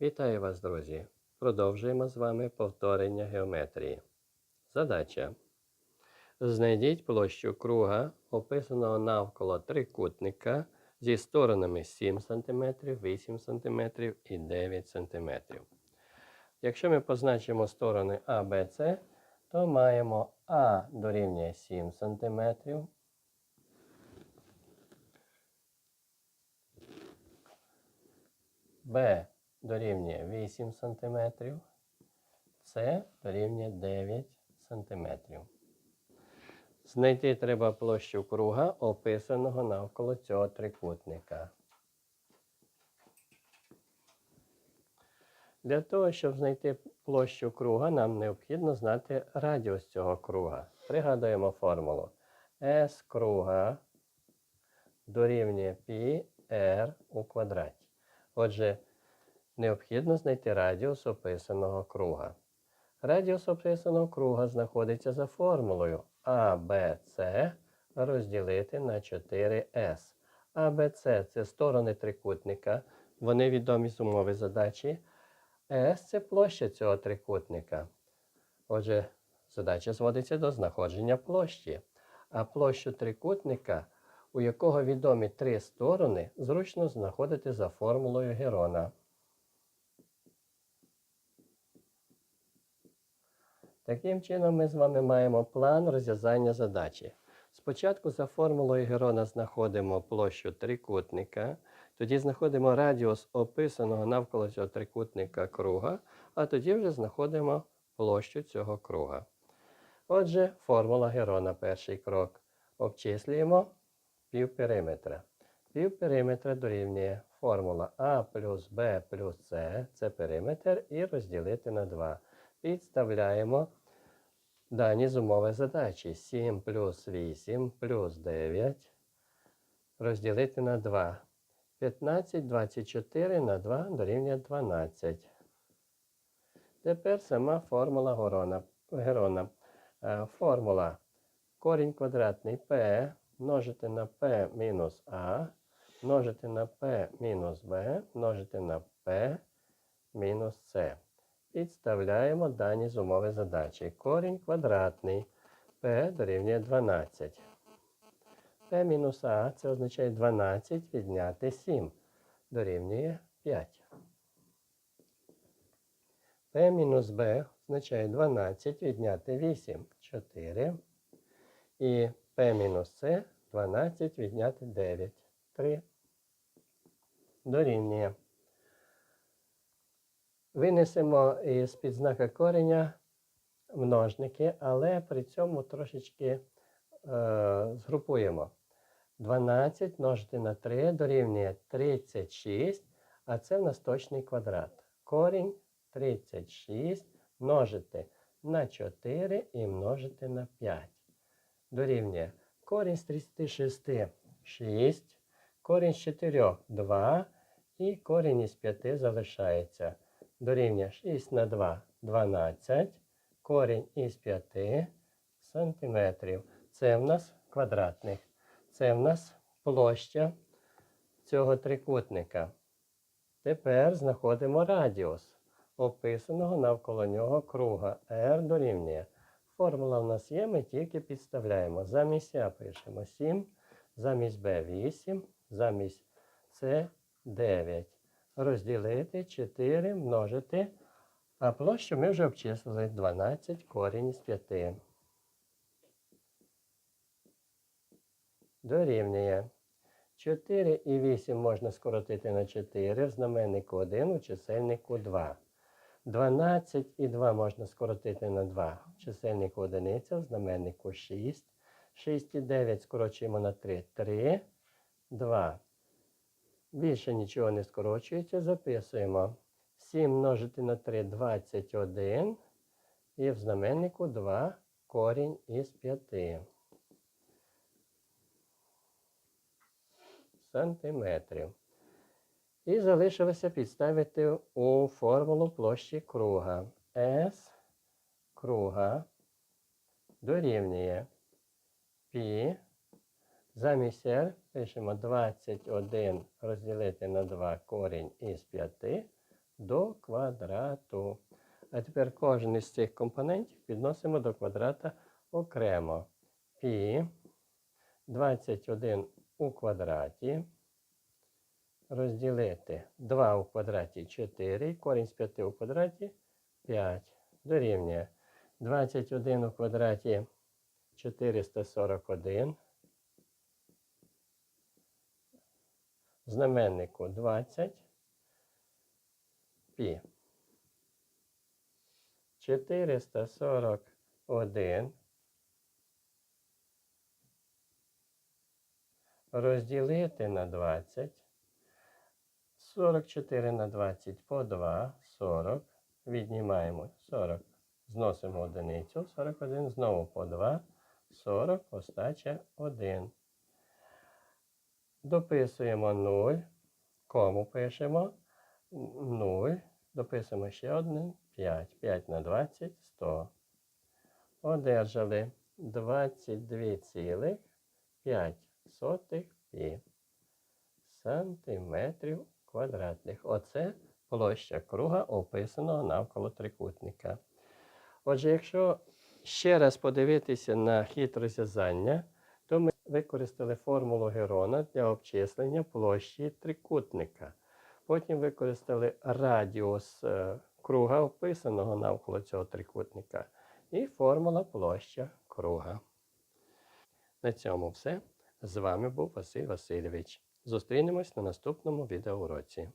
Вітаю вас, друзі! Продовжуємо з вами повторення геометрії. Задача. Знайдіть площу круга, описаного навколо трикутника зі сторонами 7 см, 8 см і 9 см. Якщо ми позначимо сторони А, Б, С, то маємо А дорівнює 7 см, Б дорівнює 8 см, С дорівнює 9 см. Знайти треба площу круга, описаного навколо цього трикутника. Для того, щоб знайти площу круга, нам необхідно знати радіус цього круга. Пригадуємо формулу. S круга дорівнює π r у квадраті. Отже, необхідно знайти радіус описаного круга. Радіус описаного круга знаходиться за формулою ABC розділити на 4S. ABC це сторони трикутника, вони відомі з умови задачі. S це площа цього трикутника. Отже, задача зводиться до знаходження площі. А площу трикутника, у якого відомі три сторони, зручно знаходити за формулою Герона. Таким чином, ми з вами маємо план розв'язання задачі. Спочатку за формулою Герона знаходимо площу трикутника, тоді знаходимо радіус описаного навколо цього трикутника круга, а тоді вже знаходимо площу цього круга. Отже, формула Герона перший крок. Обчислюємо півпериметра. Півпериметра дорівнює формула А плюс Б плюс С, це периметр, і розділити на 2. Підставляємо дані з задачі. 7 плюс 8 плюс 9 розділити на 2. 15, 24 на 2 дорівнює 12. Тепер сама формула Горона, Герона. Е, Формула корінь квадратний p множити на p мінус a, множити на p мінус b, множити на p мінус c. Підставляємо дані з умови задачі. Корінь квадратний p дорівнює 12. p мінус a це означає 12 відняти 7 дорівнює 5. p мінус b означає 12 відняти 8 4. І p мінус c 12 відняти 9 3. Дорівнює. Винесемо із підзнака кореня множники, але при цьому трошечки е, згрупуємо. 12 множити на 3 дорівнює 36, а це в нас точний квадрат. Корінь 36 множити на 4 і множити на 5. Дорівнює корінь з 36 6, корінь з 4 2 і корінь із 5 залишається дорівнює 6 на 2 12, корінь із 5 сантиметрів. Це в нас квадратних. Це в нас площа цього трикутника. Тепер знаходимо радіус, описаного навколо нього круга R дорівнює. Формула в нас є, ми тільки підставляємо. Замість А пишемо 7, замість Б 8, замість С 9 розділити 4 множити. А площу ми вже обчислили 12 корінь з 5. Дорівнює. 4 і 8 можна скоротити на 4, в знаменнику 1, у чисельнику 2. 12 і 2 можна скоротити на 2, в чисельнику 1, в знаменнику 6. 6 і 9 скорочуємо на 3, 3, 2. Більше нічого не скорочується, записуємо. 7 множити на 3 21. І в знаменнику 2 корінь із 5 сантиметрів. І залишилося підставити у формулу площі круга. S круга дорівнює π Замість R пишемо 21 розділити на 2 корінь із 5 до квадрату. А тепер кожен із цих компонентів підносимо до квадрата окремо. Пі 21 у квадраті розділити 2 у квадраті 4, корінь з 5 у квадраті 5. Дорівнює 21 у квадраті 441. Знаменнику 20 пі. 441 розділити на 20. 44 на 20 по 2, 40. Віднімаємо 40. Зносимо одиницю. 41 знову по 2. 40, остача 1. Дописуємо 0. Кому пишемо? 0. Дописуємо ще один. 5. 5 на 20 100. Одержали 22,5 пі сантиметрів квадратних. Оце площа круга, описаного навколо трикутника. Отже, якщо ще раз подивитися на хід розв'язання, то ми використали формулу Герона для обчислення площі трикутника. Потім використали радіус е, круга, описаного навколо цього трикутника, і формула площа круга. На цьому все. З вами був Василь Васильович. Зустрінемось на наступному відеоуроці.